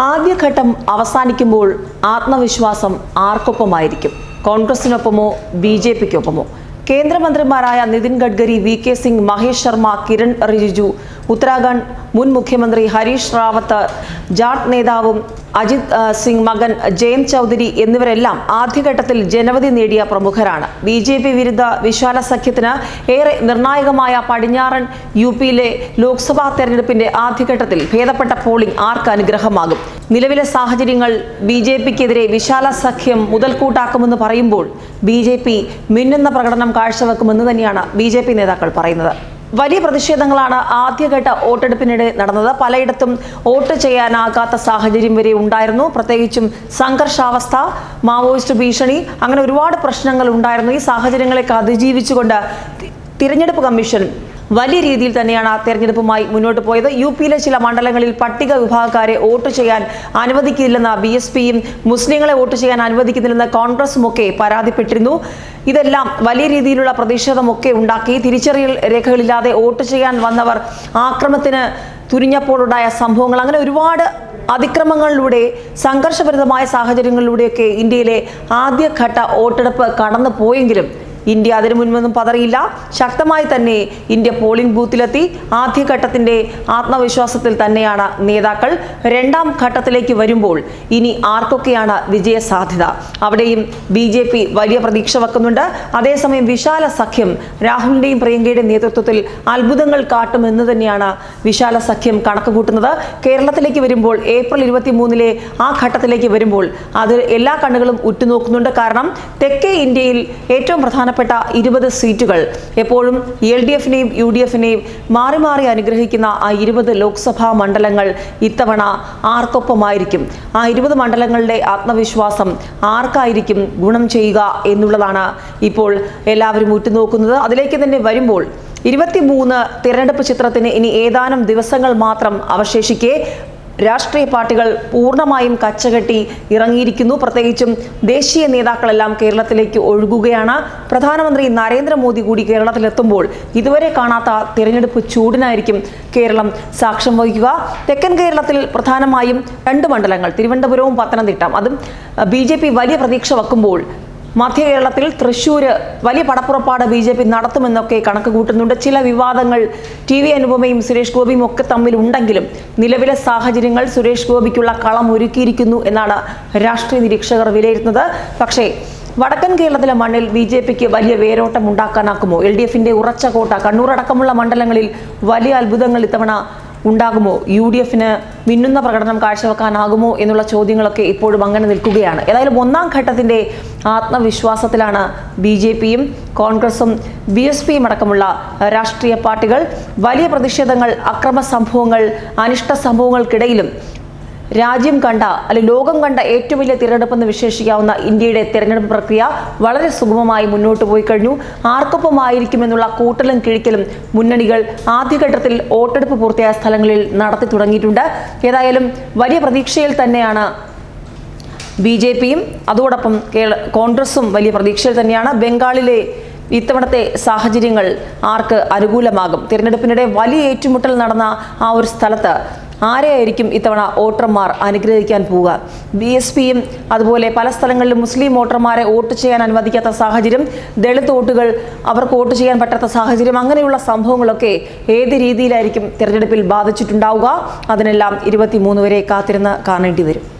ആദ്യഘട്ടം അവസാനിക്കുമ്പോൾ ആത്മവിശ്വാസം ആർക്കൊപ്പമായിരിക്കും? കോൺഗ്രസിനൊപ്പമോ ബി ജെ പിക്കൊപ്പമോ? കേന്ദ്രമന്ത്രിമാരായ നിതിൻ ഗഡ്കരി വി കെ സിംഗ് മഹേഷ് ശർമ്മ കിരൺ റിജിജു ഉത്തരാഖണ്ഡ് മുൻ മുഖ്യമന്ത്രി ഹരീഷ് റാവത്ത് ജാട്ട് നേതാവും അജിത് സിംഗ് മകൻ ജയം ചൗധരി എന്നിവരെല്ലാം ആദ്യഘട്ടത്തിൽ ജനവധി നേടിയ പ്രമുഖരാണ്. ബി ജെ പി വിരുദ്ധ വിശാല സഖ്യത്തിന് ഏറെ നിർണായകമായ പടിഞ്ഞാറൻ യു പിയിലെ ലോക്സഭാ തെരഞ്ഞെടുപ്പിന്റെ ആദ്യഘട്ടത്തിൽ ഭേദപ്പെട്ട പോളിംഗ് ആർക്ക് അനുഗ്രഹമാകും? നിലവിലെ സാഹചര്യങ്ങൾ ബി ജെ പിക്കെതിരെ വിശാല സഖ്യം മുതൽക്കൂട്ടാക്കുമെന്ന് പറയുമ്പോൾ ബി ജെ പി മിന്നുന്ന പ്രകടനം കാഴ്ചവെക്കുമെന്ന് തന്നെയാണ് ബി ജെ പി നേതാക്കൾ പറയുന്നത്. വലിയ പ്രതിഷേധങ്ങളാണ് ആദ്യഘട്ട വോട്ടെടുപ്പിനിടെ നടന്നത്. പലയിടത്തും വോട്ട് ചെയ്യാനാകാത്ത സാഹചര്യം വരെ ഉണ്ടായിരുന്നു. പ്രത്യേകിച്ചും സംഘർഷാവസ്ഥ മാവോയിസ്റ്റ് ഭീഷണി അങ്ങനെ ഒരുപാട് പ്രശ്നങ്ങൾ ഉണ്ടായിരുന്നു. ഈ സാഹചര്യങ്ങളെയൊക്കെ അതിജീവിച്ചുകൊണ്ട് തിരഞ്ഞെടുപ്പ് കമ്മീഷൻ വലിയ രീതിയിൽ തന്നെയാണ് ആ തെരഞ്ഞെടുപ്പുമായി മുന്നോട്ട് പോയത്. യു പിയിലെ ചില മണ്ഡലങ്ങളിൽ പട്ടിക വിഭാഗക്കാരെ വോട്ട് ചെയ്യാൻ അനുവദിക്കില്ലെന്ന ബി എസ് പിയും മുസ്ലിങ്ങളെ വോട്ട് ചെയ്യാൻ അനുവദിക്കുന്നില്ലെന്ന കോൺഗ്രസും ഒക്കെ പരാതിപ്പെട്ടിരുന്നു. ഇതെല്ലാം വലിയ രീതിയിലുള്ള പ്രതിഷേധമൊക്കെ ഉണ്ടാക്കി. തിരിച്ചറിയൽ രേഖകളില്ലാതെ വോട്ട് ചെയ്യാൻ വന്നവർ ആക്രമത്തിന് തുനിഞ്ഞപ്പോഴുണ്ടായ സംഭവങ്ങൾ. അങ്ങനെ ഒരുപാട് അതിക്രമങ്ങളിലൂടെ സംഘർഷഭരിതമായ സാഹചര്യങ്ങളിലൂടെയൊക്കെ ഇന്ത്യയിലെ ആദ്യഘട്ട വോട്ടെടുപ്പ് കടന്നു പോയെങ്കിലും ഇന്ത്യ അതിനു മുൻപൊന്നും പതറിയില്ല. ശക്തമായി തന്നെ ഇന്ത്യ പോളിംഗ് ബൂത്തിലെത്തി ആദ്യഘട്ടത്തിന്റെ ആത്മവിശ്വാസത്തിൽ തന്നെയാണ് നേതാക്കൾ. രണ്ടാം ഘട്ടത്തിലേക്ക് വരുമ്പോൾ ഇനി ആർക്കൊക്കെയാണ് വിജയ സാധ്യത? അവിടെയും ബി ജെ പി വലിയ പ്രതീക്ഷ വെക്കുന്നുണ്ട്. അതേസമയം വിശാല സഖ്യം രാഹുലിന്റെയും പ്രിയങ്കയുടെയും നേതൃത്വത്തിൽ അത്ഭുതങ്ങൾ കാട്ടുമെന്ന് തന്നെയാണ് വിശാല സഖ്യം കണക്ക് കൂട്ടുന്നത് കേരളത്തിലേക്ക് വരുമ്പോൾ ഏപ്രിൽ ഇരുപത്തി മൂന്നിലെ ആ ഘട്ടത്തിലേക്ക് വരുമ്പോൾ അത് എല്ലാ കണ്ണുകളും ഉറ്റുനോക്കുന്നുണ്ട്. കാരണം തെക്കേ ഇന്ത്യയിൽ ഏറ്റവും പ്രധാനപ്പെട്ട ഇരുപത് സീറ്റുകൾ. എപ്പോഴും എൽ ഡി എഫിനെയും യു ഡി എഫിനെയും മാറി മാറി അനുഗ്രഹിക്കുന്ന ആ ഇരുപത് ലോക്സഭാ മണ്ഡലങ്ങൾ ഇത്തവണ ആർക്കൊപ്പമായിരിക്കും? ആ ഇരുപത് മണ്ഡലങ്ങളുടെ ആത്മവിശ്വാസം ആർക്കായിരിക്കും ഗുണം ചെയ്യുക എന്നുള്ളതാണ് ഇപ്പോൾ എല്ലാവരും ഉറ്റുനോക്കുന്നത്. അതിലേക്ക് തന്നെ വരുമ്പോൾ ഇരുപത്തിമൂന്ന് തിരഞ്ഞെടുപ്പ് ചിത്രത്തിന് ഇനി ഏതാനും ദിവസങ്ങൾ മാത്രം അവശേഷിക്കെ. രാഷ്ട്രീയ പാർട്ടികൾ പൂർണമായും കച്ചകെട്ടി ഇറങ്ങിയിരിക്കുന്നു. പ്രത്യേകിച്ചും ദേശീയ നേതാക്കളെല്ലാം കേരളത്തിലേക്ക് ഒഴുകുകയാണ്. പ്രധാനമന്ത്രി നരേന്ദ്രമോദി കൂടി കേരളത്തിലെത്തുമ്പോൾ ഇതുവരെ കാണാത്ത തിരഞ്ഞെടുപ്പ് ചൂടിനായിരിക്കും കേരളം സാക്ഷ്യം വഹിക്കുക. തെക്കൻ കേരളത്തിൽ പ്രധാനമായും രണ്ട് മണ്ഡലങ്ങൾ തിരുവനന്തപുരവും പത്തനംതിട്ട അതും ബി വലിയ പ്രതീക്ഷ വെക്കുമ്പോൾ മധ്യ കേരളത്തിൽ തൃശ്ശൂര് വലിയ പടപ്പുറപ്പാട് ബി ജെ പി നടത്തുമെന്നൊക്കെ കണക്ക് കൂട്ടുന്നുണ്ട്. ചില വിവാദങ്ങൾ ടി വി അനുപമയും സുരേഷ് ഗോപിയും ഒക്കെ തമ്മിൽ ഉണ്ടെങ്കിലും നിലവിലെ സാഹചര്യങ്ങൾ സുരേഷ് ഗോപിക്കുള്ള കളം ഒരുക്കിയിരിക്കുന്നു എന്നാണ് രാഷ്ട്രീയ നിരീക്ഷകർ വിലയിരുത്തുന്നത്. പക്ഷേ വടക്കൻ കേരളത്തിലെ മണ്ണിൽ ബി ജെ പിക്ക് വലിയ വേരോട്ടം ഉണ്ടാക്കാനാക്കുമോ? എൽ ഡി എഫിന്റെ ഉറച്ച കോട്ട കണ്ണൂർ അടക്കമുള്ള മണ്ഡലങ്ങളിൽ വലിയ അത്ഭുതങ്ങൾ ഇത്തവണ ഉണ്ടാകുമോ? യു ഡി എഫിന് മിന്നുന്ന പ്രകടനം കാഴ്ചവെക്കാനാകുമോ എന്നുള്ള ചോദ്യങ്ങളൊക്കെ ഇപ്പോഴും അങ്ങനെ നിൽക്കുകയാണ്. ഏതായാലും ഒന്നാം ഘട്ടത്തിന്റെ ആത്മവിശ്വാസത്തിലാണ് ബി ജെ പിയും കോൺഗ്രസും ബി എസ് പിയും അടക്കമുള്ള രാഷ്ട്രീയ പാർട്ടികൾ. വലിയ പ്രതിഷേധങ്ങൾ അക്രമ സംഭവങ്ങൾ അനിഷ്ട സംഭവങ്ങൾക്കിടയിലും രാജ്യം കണ്ട അല്ലെങ്കിൽ ലോകം കണ്ട ഏറ്റവും വലിയ തിരഞ്ഞെടുപ്പെന്ന് വിശേഷിക്കാവുന്ന ഇന്ത്യയുടെ തിരഞ്ഞെടുപ്പ് പ്രക്രിയ വളരെ സുഗമമായി മുന്നോട്ട് പോയി കഴിഞ്ഞു. ആർക്കൊപ്പമായിരിക്കുമെന്നുള്ള കൂട്ടലും കിഴിക്കലും മുന്നണികൾ ആദ്യഘട്ടത്തിൽ വോട്ടെടുപ്പ് പൂർത്തിയായ സ്ഥലങ്ങളിൽ നടത്തി തുടങ്ങിയിട്ടുണ്ട്. ഏതായാലും വലിയ പ്രതീക്ഷയിൽ തന്നെയാണ് ബി ജെ പിയും അതോടൊപ്പം കേരള കോൺഗ്രസും വലിയ പ്രതീക്ഷയിൽ തന്നെയാണ്. ബംഗാളിലെ ഇത്തവണത്തെ സാഹചര്യങ്ങൾ ആർക്ക് അനുകൂലമാകും? തിരഞ്ഞെടുപ്പിനിടെ വലിയ ഏറ്റുമുട്ടൽ നടന്ന ആ ഒരു സ്ഥലത്ത് ആരെയായിരിക്കും ഇത്തവണ വോട്ടർമാർ അനുഗ്രഹിക്കാൻ പോവുക? ബി എസ് പിയും അതുപോലെ പല സ്ഥലങ്ങളിലും മുസ്ലിം വോട്ടർമാരെ വോട്ട് ചെയ്യാൻ അനുവദിക്കാത്ത സാഹചര്യം ദളിത് വോട്ടുകൾ അവർക്ക് വോട്ട് ചെയ്യാൻ പറ്റാത്ത സാഹചര്യം അങ്ങനെയുള്ള സംഭവങ്ങളൊക്കെ ഏത് രീതിയിലായിരിക്കും തിരഞ്ഞെടുപ്പിൽ ബാധിച്ചിട്ടുണ്ടാവുക? അതിനെല്ലാം ഇരുപത്തിമൂന്ന് വരെ കാത്തിരുന്ന് കാണേണ്ടി വരും.